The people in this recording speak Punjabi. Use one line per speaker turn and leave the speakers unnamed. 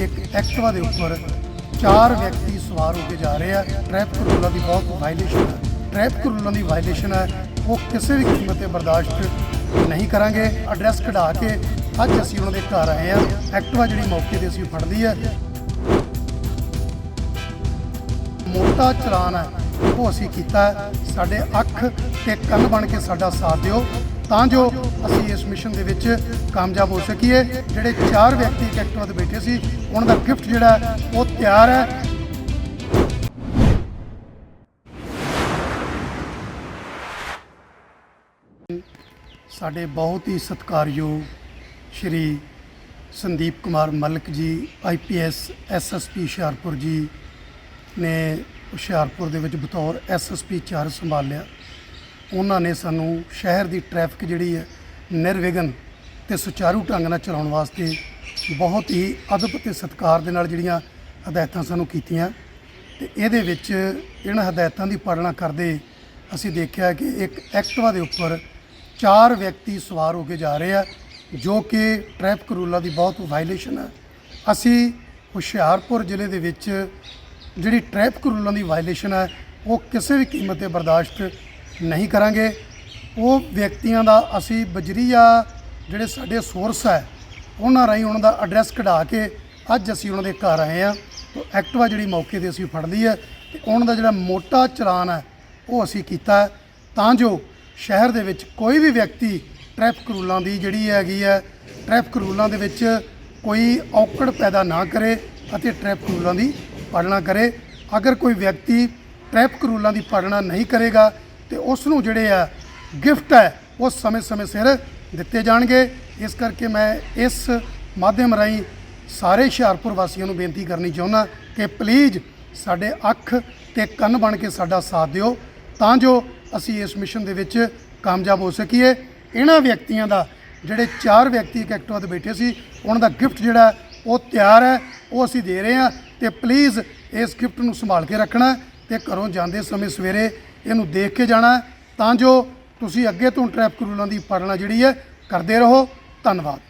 ਇੱਕ ਐਕਟਿਵਾ ਦੇ ਉੱਪਰ ਚਾਰ ਵਿਅਕਤੀ ਸਵਾਰ ਹੋ ਕੇ ਜਾ ਰਹੇ ਆ। ਟ੍ਰੈਫਿਕ ਰੂਲਾਂ ਦੀ ਬਹੁਤ ਵਾਇਲੇਸ਼ਨ ਹੈ ਟ੍ਰੈਫਿਕ ਰੂਲਾਂ ਦੀ ਵਾਇਲੇਸ਼ਨ ਹੈ ਉਹ ਕਿਸੇ ਵੀ ਕੀਮਤ ਤੇ ਬਰਦਾਸ਼ਤ ਨਹੀਂ ਕਰਾਂਗੇ। ਐਡਰੈਸ ਕਢਾ ਕੇ ਅੱਜ ਅਸੀਂ ਉਹਨਾਂ ਦੇ ਘਰ ਆਏ ਆ। ਐਕਟਿਵਾ ਜਿਹੜੀ ਮੌਕੇ ਤੇ ਅਸੀਂ ਫੜ ਲਈ ਹੈ ਮੋਟਾ ਚਲਾਨ ਹੈ ਉਹ ਅਸੀਂ ਕੀਤਾ। ਸਾਡੇ ਅੱਖ ਤੇ ਕੰਨ ਬਣ ਕੇ ਸਾਡਾ ਸਾਥ ਦਿਓ। ਤਾਂ ਜੋ ਅਸੀਂ ਇਸ ਮਿਸ਼ਨ ਦੇ ਵਿੱਚ ਕਾਮਯਾਬ ਹੋ ਸਕੀਏ। ਜਿਹੜੇ ਚਾਰ ਵਿਅਕਤੀ ਇੱਕ ਐਕਟਿਵਾ ਤੇ ਬੈਠੇ ਸੀ ਉਹਨਾਂ ਦਾ ਗਿਫਟ ਜਿਹੜਾ ਉਹ ਤਿਆਰ ਹੈ। ਸਾਡੇ ਬਹੁਤ ਹੀ ਸਤਿਕਾਰਯੋਗ ਸ਼੍ਰੀ ਸੰਦੀਪ ਕੁਮਾਰ ਮਲਕ ਜੀ ਆਈਪੀਐਸ ਐਸਐਸਪੀ ਹੁਸ਼ਿਆਰਪੁਰ ਜੀ ਨੇ ਹੁਸ਼ਿਆਰਪੁਰ ਦੇ ਵਿੱਚ ਬਤੌਰ ਐਸਐਸਪੀ ਚਾਰਜ ਸੰਭਾਲਿਆ। ਉਹਨਾਂ ਨੇ ਸਾਨੂੰ ਸ਼ਹਿਰ ਦੀ ਟ੍ਰੈਫਿਕ ਜਿਹੜੀ ਹੈ, ਨਿਰਵਿਘਨ ਤੇ ਸੁਚਾਰੂ ਢੰਗ ਨਾਲ ਚਲਾਉਣ ਵਾਸਤੇ ਬਹੁਤ ਹੀ ਅਦਬ ਤੇ ਸਤਿਕਾਰ ਦੇ ਨਾਲ ਜਿਹੜੀਆਂ ਹਦਾਇਤਾਂ ਸਾਨੂੰ ਕੀਤੀਆਂ ਤੇ ਇਹਦੇ ਵਿੱਚ ਇਹਨਾਂ ਹਦਾਇਤਾਂ ਦੀ ਪਾਲਣਾ ਕਰਦੇ ਅਸੀਂ ਦੇਖਿਆ ਕਿ ਇੱਕ ਐਕਟਿਵਾ ਦੇ ਉੱਪਰ ਚਾਰ ਵਿਅਕਤੀ ਸਵਾਰ ਹੋ ਕੇ ਜਾ ਰਹੇ ਆ, ਜੋ ਕਿ ਟ੍ਰੈਫਿਕ ਰੂਲਾਂ ਦੀ ਬਹੁਤ ਵਾਇਲੇਸ਼ਨ ਹੈ ਅਸੀਂ ਹੁਸ਼ਿਆਰਪੁਰ ਜ਼ਿਲ੍ਹੇ ਦੇ ਵਿੱਚ ਜਿਹੜੀ ਟ੍ਰੈਫਿਕ ਰੂਲਾਂ ਦੀ ਵਾਇਲੇਸ਼ਨ ਹੈ ਉਹ ਕਿਸੇ ਵੀ ਕੀਮਤ ਤੇ ਬਰਦਾਸ਼ਤ ਨਹੀਂ ਕਰਾਂਗੇ। ਉਹ ਵਿਅਕਤੀਆਂ ਦਾ ਅਸੀਂ ਬਜਰੀਆ ਜਿਹੜੇ ਸਾਡੇ ਸੋਰਸ ਹੈ ਉਹਨਾਂ ਰਾਹੀਂ ਉਹਨਾਂ ਦਾ ਐਡਰੈਸ ਕਢਾ ਕੇ ਅੱਜ ਅਸੀਂ ਉਹਨਾਂ ਦੇ ਘਰ ਆਏ ਆ ਤਾਂ ਐਕਟਿਵਾ ਜਿਹੜੀ ਮੌਕੇ ਤੇ ਅਸੀਂ ਫੜ ਲਈ ਹੈ ਤੇ ਉਹਨਾਂ ਦਾ ਜਿਹੜਾ ਮੋਟਾ ਚਲਾਨ ਹੈ, ਉਹ ਅਸੀਂ ਕੀਤਾ ਤਾਂ ਜੋ ਸ਼ਹਿਰ ਦੇ ਵਿੱਚ ਕੋਈ ਵੀ ਵਿਅਕਤੀ ਟ੍ਰੈਫਿਕ ਰੂਲਾਂ ਦੀ ਜਿਹੜੀ ਹੈਗੀ ਹੈ ਟ੍ਰੈਫਿਕ ਰੂਲਾਂ ਦੇ ਵਿੱਚ ਕੋਈ ਔਕੜ ਪੈਦਾ ਨਾ ਕਰੇ ਅਤੇ ਟ੍ਰੈਫਿਕ ਰੂਲਾਂ ਦੀ ਪਾਲਣਾ ਕਰੇ। ਅਗਰ ਕੋਈ ਵਿਅਕਤੀ ਟ੍ਰੈਫਿਕ ਰੂਲਾਂ ਦੀ ਪਾਲਣਾ ਨਹੀਂ ਕਰੇਗਾ, ਤੇ ਉਸ ਨੂੰ ਜਿਹੜੇ ਆ ਗਿਫਟ ਹੈ, ਉਹ ਸਮੇਂ-ਸਮੇਂ ਸਿਰ ਦਿੱਤੇ ਜਾਣਗੇ। ਇਸ ਕਰਕੇ ਮੈਂ ਇਸ ਮਾਧਿਅਮ ਰਾਹੀਂ ਸਾਰੇ ਹੁਸ਼ਿਆਰਪੁਰ ਵਾਸੀਆਂ ਨੂੰ ਬੇਨਤੀ ਕਰਨੀ ਚਾਹੁੰਦਾ ਕਿ ਪਲੀਜ਼ ਸਾਡੇ ਅੱਖ ਤੇ ਕੰਨ ਬਣ ਕੇ ਸਾਡਾ ਸਾਥ ਦਿਓ, ਤਾਂ ਜੋ ਅਸੀਂ ਇਸ ਮਿਸ਼ਨ ਦੇ ਵਿੱਚ ਕਾਮਯਾਬ ਹੋ ਸਕੀਏ। ਇਹਨਾਂ ਵਿਅਕਤੀਆਂ ਦਾ, ਜਿਹੜੇ ਚਾਰ ਵਿਅਕਤੀ ਇੱਕ ਐਕਟਿਵਾ ਤੇ ਬੈਠੇ ਸੀ, ਉਹਨਾਂ ਦਾ ਗਿਫਟ ਜਿਹੜਾ ਉਹ ਤਿਆਰ ਹੈ, ਉਹ ਅਸੀਂ ਦੇ ਰਹੇ ਹਾਂ ਤੇ ਪਲੀਜ਼ ਇਸ ਗਿਫਟ ਨੂੰ ਸੰਭਾਲ ਕੇ ਰੱਖਣਾ ਤੇ ਘਰੋਂ ਜਾਂਦੇ ਸਮੇਂ ਸਵੇਰੇ ਇਹਨੂੰ ਦੇਖ ਕੇ ਜਾਣਾ ਤਾਂ ਜੋ ਤੁਸੀਂ ਅੱਗੇ ਤੋਂ ਟ੍ਰੈਫਿਕ ਰੂਲਾਂ ਦੀ ਪਾਲਣਾ ਜਿਹੜੀ ਹੈ ਕਰਦੇ ਰਹੋ। ਧੰਨਵਾਦ।